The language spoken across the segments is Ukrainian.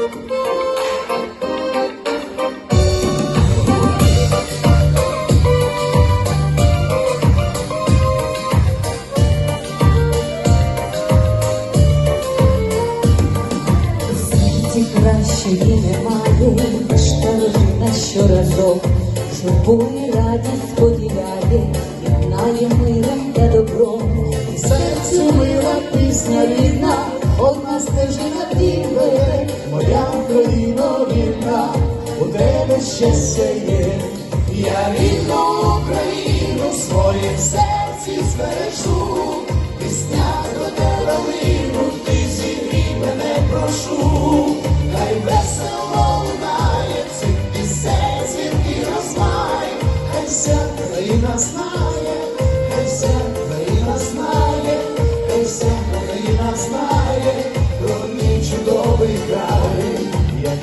Кращої немає, штанина щоразок, Журбує радість поділяє, єднає миром та добром. Тебе сеє. Я рідну Україну в своїм серці збережу, пісня до тебе лину, ти зігрій мене прошу, хай весело лунає цих пісень, звідки розмай, хай вся країна знає,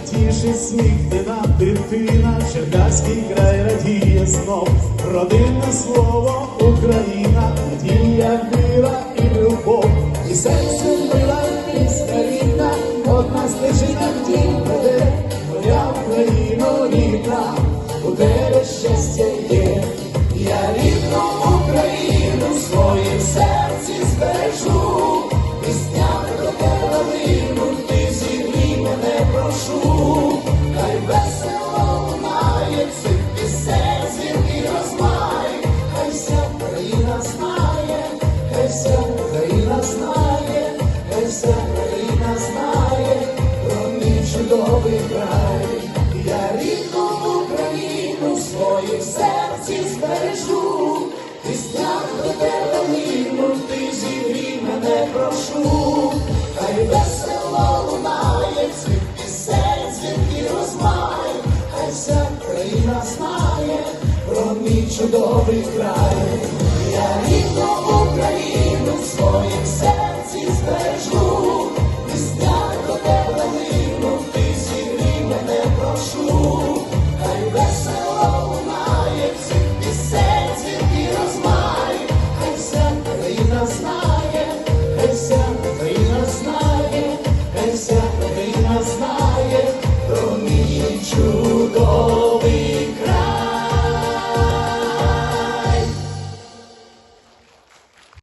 Тішить сміх дина дитина, Черкаський край радіє знов, родинне слово Україна, надія, віра і любов. І серце мила пісня рідна, одна стежина в дім веде, моя Україно рідна, у тебе щастя є. Я рідну Україну в серці збережу, піснями до тебе лину, ти зігрій мене прошу, вся країна знає, вся країна знає про мій чудовий край. Я рідну Україну в своїм серці збережу, пісня до тебе лину, ти зігрій мене прошу, хай весело лунає цих пісень, звідки розмай, хай вся країна знає про мій чудовий край. Я рідну